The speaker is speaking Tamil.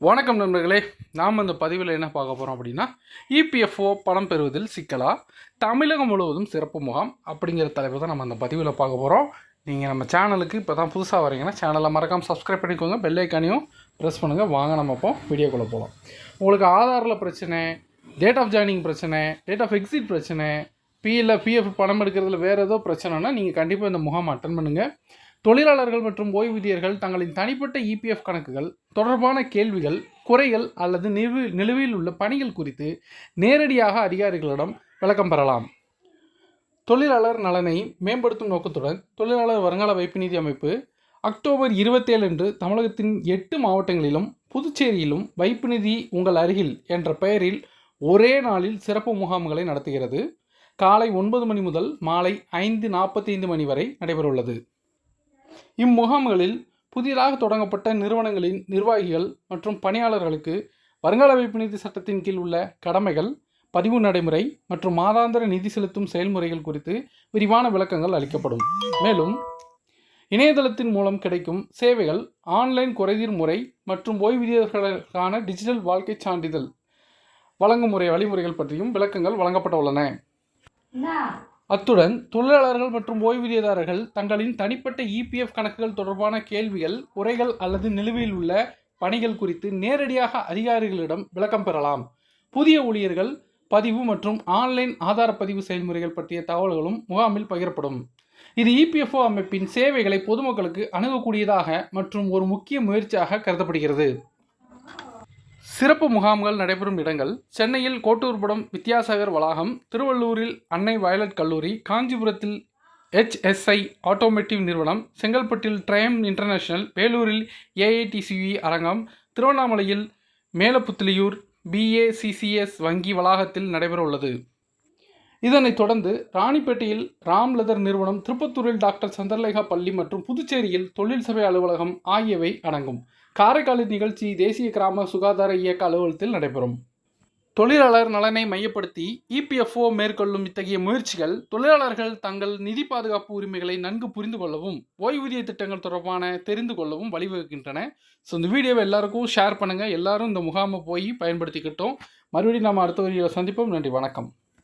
வணக்கம் நண்பர்களே நாம் இந்த பதிவில் என்ன பார்க்க போகிறோம் அப்படின்னா இபிஎஃப்ஓ பணம் பெறுவதில் சிக்கலா தமிழகம் முழுவதும் சிறப்பு முகாம் அப்படிங்கிற தலைப்பு தான் நம்ம அந்த பதிவில் பார்க்க போகிறோம் நீங்கள் நம்ம சேனலுக்கு இப்போ தான் புதுசாக வரீங்கன்னா சேனலை மறக்காமல் சப்ஸ்கிரைப் பண்ணிக்கோங்க பெல் ப்ரெஸ் பண்ணுங்கள் வாங்க நம்ம இப்போ வீடியோக்குள்ளே போகலாம் உங்களுக்கு ஆதாரில் பிரச்சனை டேட் ஆஃப் ஜாயினிங் பிரச்சனை டேட் ஆஃப் எக்ஸிட் பிரச்சனை பிஎல்ல பிஎஃப் பணம் எடுக்கிறதுல வேறு ஏதோ பிரச்சனைனா நீங்கள் கண்டிப்பாக இந்த முகாம் அட்டன் பண்ணுங்கள் தொழிலாளர்கள் மற்றும் ஓய்வூதியர்கள் தங்களின் தனிப்பட்ட இபிஎஃப் கணக்குகள் தொடர்பான கேள்விகள் குறைகள் அல்லது நிலுவி நிலுவையில் உள்ள பணிகள் குறித்து நேரடியாக அதிகாரிகளிடம் விளக்கம் பெறலாம். தொழிலாளர் நலனை மேம்படுத்தும் நோக்கத்துடன் தொழிலாளர் வருங்கால வைப்பு நிதி அமைப்பு அக்டோபர் இருபத்தேழு அன்று தமிழகத்தின் எட்டு மாவட்டங்களிலும் புதுச்சேரியிலும் வைப்பு நிதி உங்கள் அருகில் என்ற பெயரில் ஒரே நாளில் சிறப்பு முகாம்களை நடத்துகிறது. காலை ஒன்பது மணி முதல் மாலை ஐந்து நாற்பத்தைந்து மணி வரை நடைபெறவுள்ளது. இம்முகாம்களில் புதிதாக தொடங்கப்பட்ட நிறுவனங்களின் நிர்வாகிகள் மற்றும் பணியாளர்களுக்கு வருங்கால வைப்பு நிதி சட்டத்தின் கீழ் உள்ள கடமைகள் பதிவு நடைமுறை மற்றும் மாதாந்திர நிதி செலுத்தும் செயல்முறைகள் குறித்து விரிவான விளக்கங்கள் அளிக்கப்படும். மேலும் இணையதளத்தின் மூலம் கிடைக்கும் சேவைகள் ஆன்லைன் குறைதீர் முறை மற்றும் ஓய்வூதியர்களுக்கான டிஜிட்டல் வாழ்க்கை சான்றிதழ் வழங்கும் முறை வழிமுறைகள் பற்றியும் விளக்கங்கள் வழங்கப்பட உள்ளன. அத்துடன் தொழிலாளர்கள் மற்றும் ஓய்வூதியதாரர்கள் தங்களின் தனிப்பட்ட இபிஎஃப் கணக்குகள் தொடர்பான கேள்விகள் குறைகள் அல்லது நிலுவையில் உள்ள பணிகள் குறித்து நேரடியாக அதிகாரிகளிடம் விளக்கம் பெறலாம். புதிய ஊழியர்கள் பதிவு மற்றும் ஆன்லைன் ஆதார பதிவு செயல்முறைகள் பற்றிய தகவல்களும் முகாமில் பகிரப்படும். இது இபிஎஃப்ஓ அமைப்பின் சேவைகளை பொதுமக்களுக்கு அணுகக்கூடியதாக மற்றும் ஒரு முக்கிய முயற்சியாக கருதப்படுகிறது. சிறப்பு முகாம்கள் நடைபெறும் இடங்கள் சென்னையில் கோட்டூர்புடம் வித்யாசாகர் வளாகம் திருவள்ளூரில் அன்னை வயலட் கல்லூரி காஞ்சிபுரத்தில் ஹெச்எஸ்ஐ ஆட்டோமேட்டிவ் நிறுவனம் செங்கல்பட்டில் ட்ரையம் இன்டர்நேஷனல் வேலூரில் ஏஐடிசிஇ அரங்கம் திருவண்ணாமலையில் மேலப்புத்திலியூர் பிஏசிசிஎஸ் வங்கி வளாகத்தில் நடைபெற உள்ளது இதனைத் தொடர்ந்து ராணிப்பேட்டையில் ராம்லதர் நிறுவனம் திருப்பத்தூரில் டாக்டர் சந்திரலேகா பள்ளி மற்றும் புதுச்சேரியில் தொழில் சபை அலுவலகம் ஆகியவை அடங்கும். காரைக்காலில் நிகழ்ச்சி தேசிய கிராம சுகாதார இயக்க அலுவலகத்தில் நடைபெறும். தொழிலாளர் நலனை மையப்படுத்தி இபிஎஃப்ஓ மேற்கொள்ளும் இத்தகைய முயற்சிகள் தொழிலாளர்கள் தங்கள் நிதி பாதுகாப்பு உரிமைகளை நன்கு புரிந்து கொள்ளவும் ஓய்வூதிய திட்டங்கள் தொடர்பான தெரிந்து கொள்ளவும் வழிவகுக்கின்றன. ஸோ இந்த வீடியோவை எல்லாருக்கும் ஷேர் பண்ணுங்கள் எல்லாரும் இந்த முகாமை போய் பயன்படுத்திக்கிட்டோம். மறுபடியும் நாம் அடுத்த வீடியோவில் சந்திப்போம். நன்றி. வணக்கம்.